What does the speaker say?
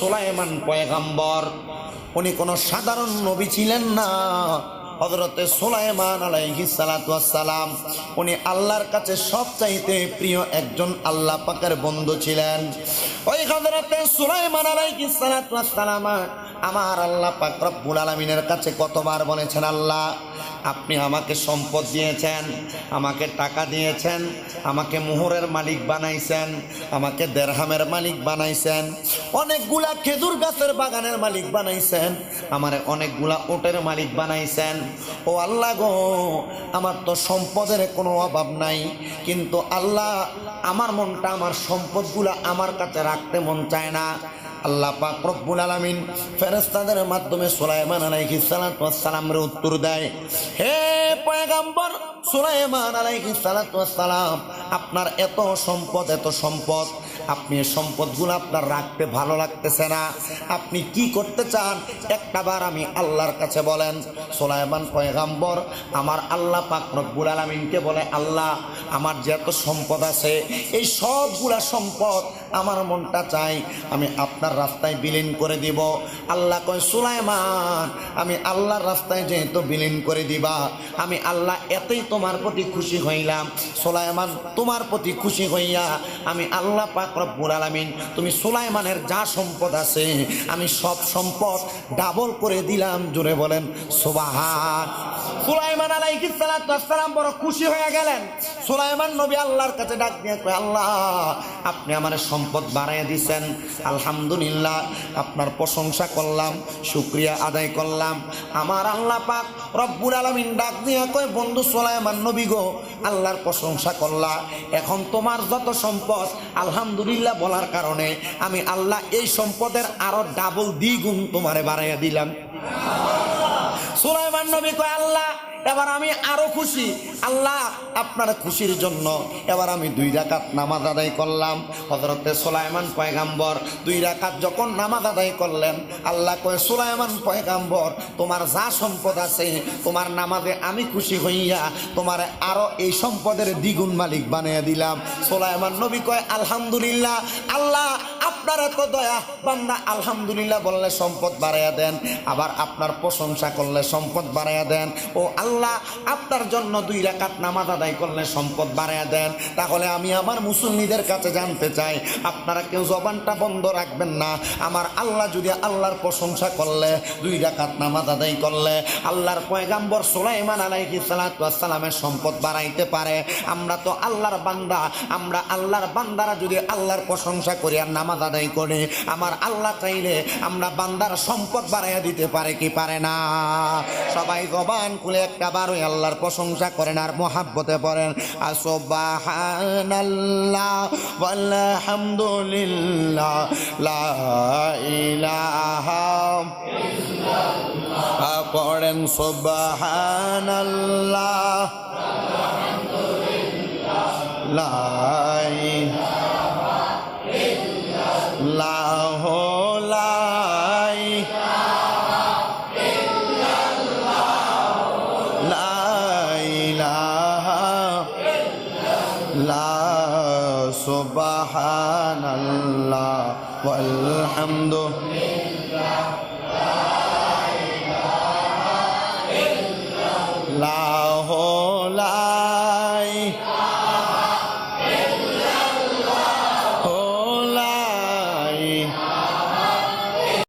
সোলাইমান পয়গাম্বর উনি কোনো সাধারণ নবী ছিলেন না। হজরতে সোলাইমান আলাইহি সালাম উনি আল্লাহর কাছে সবচাইতে প্রিয় একজন আল্লাহ পাকের বন্ধু ছিলেন। ওই হজরতে সোলাইমান আলাইহি সালাম আমার আল্লাহ পাক রব্বুল আলামিনের কাছে কতবার বলেছেন, আল্লাহ, আপনি আমাকে সম্পদ দিয়েছেন, আমাকে টাকা দিয়েছেন, আমাকে মোহরের মালিক বানাইছেন, আমাকে দেড়হামের মালিক বানাইছেন, অনেকগুলা খেজুর গাছের বাগানের মালিক বানাইছেন, আমার অনেকগুলা ওটের মালিক বানাইছেন ও আল্লাহ গো, আমার তো সম্পদের কোনো অভাব নাই, কিন্তু আল্লাহ আমার মনটা, আমার সম্পদগুলো আমার কাছে রাখতে মন চায় না। আল্লাহ পাক রব্বুল আলামিন ফেরেশতাদের মাধ্যমে সুলাইমান আলাইহিস সালাতু ওয়াস সালামের উত্তর দেয়, হে পয়গম্বর, সুলাইমান আলাইহিস সালাতু ওয়াস সালাম, আপনার এত সম্পদ এত সম্পদ, আপনি সম্পদগুলো আপনার রাখতে ভালো লাগতেছে না। আপনি কি করতে চান? একটা বার আমি আল্লাহর কাছে বলেন, সোলাইমান পয়গাম্বর, আমার আল্লাহ পাক রব্বুল আলমিনকে বলে, আল্লাহ, আমার যে এত সম্পদ আছে, এই সবগুলা সম্পদ আমার মনটা চাই, আমি আপনার রাস্তায় বিলীন করে দিব। আল্লাহ কয়, সুলাইমান, আমি আল্লাহর রাস্তায় যেহেতু বিলীন করে দিবা, আমি আল্লাহ এতেই তোমার প্রতি খুশি হইলাম। সোলাইমান, তোমার প্রতি খুশি হইয়া আমি আল্লাহ পাক রব্বুল আলামিন, তুমি সুলাইমানের যা সম্পদ আছে, আমি সব সম্পদ ডাবল করে দিলাম। জোরে বলেন, সুবাহান সুলাইমান আলাইহিস ওয়াসসালাম বড় খুশি হয়ে গেলেন। সুলাইমান নবী আল্লাহর কাছে ডাক দিয়ে আল্লাহ, আপনি আমার সম্পদ বাড়াইয়া দিছেন। আলহামদুলিল্লাহ, আপনার প্রশংসা করলাম, শুক্রিয়া আদায় করলাম। আমার আল্লাহ পাক রব্বুল আলামিন ডাক দিয়ে কয়, বন্ধু সুলাইমান নবী গো, আল্লাহর প্রশংসা করলা। এখন তোমার যত সম্পদ, আলহামদুলিল্লাহ বলার কারণে আমি আল্লাহ এই সম্পদের আরও ডাবল দ্বিগুণ তোমারে বাড়াইয়া দিলাম। সুলাইমান নবী কয় আল্লাহ এবার আমি আরও খুশি। আল্লাহ আপনার খুশির জন্য এবার আমি দুই রাকাত নামাজ আদায় করলাম। হজরতে সুলাইমান পয়গাম্বর দুই রাকাত যখন নামাজ আদায় করলেন, আল্লাহ কয়, সুলাইমান পয়গাম্বর, তোমার যা সম্পদ আছে, তোমার নামাজে আমি খুশি হইয়া তোমার আরও এই সম্পদের দ্বিগুণ মালিক বানিয়ে দিলাম। সুলাইমান নবী কয়, আলহামদুলিল্লাহ, আল্লাহ আপনার এত দয়া। বান্দা আলহামদুলিল্লাহ বললে সম্পদ বাড়াইয়া দেন, আবার আপনার প্রশংসা করলে সম্পদ বাড়াইয়া দেন। ও আল্লাহ আপনার জন্য দুই রাকাত নামাজ আদায় করলে সম্পদ বাড়াইয়া দেন। তাহলে আমি আমার মুসল্লিদের কাছে জানতে চাই, আপনারা কেউ জবানটা বন্ধ রাখবেন না? আমার আল্লাহ যদি আল্লাহর প্রশংসা করলে, দুই রাকাত নামাজ আদায় করলে, আল্লাহর পয়গাম্বর সোলাইমান আলাইহি সালামের সম্পদ বাড়াইতে পারে। আমরা তো আল্লাহর বান্দা, আমরা আল্লাহর বান্দারা যদি আল্লাহর প্রশংসা করি আর নামাজ আদায় করে, আমার আল্লাহ চাইলে আমরা বান্দার সম্পদ বাড়াইয়া দিতে পারে কি পারে না? সবাই জবান খুলে একটা বারোই আল্লাহর প্রশংসা করেন আর মহাব্বতে পড়েন। আসবাহানাল্লাহ আলহামদুলিল্লাহ লা ইলাহা পড়েন সুবহানাল্লাহ, লা লা সুবহানাল্লাহ ওয়ালহামদু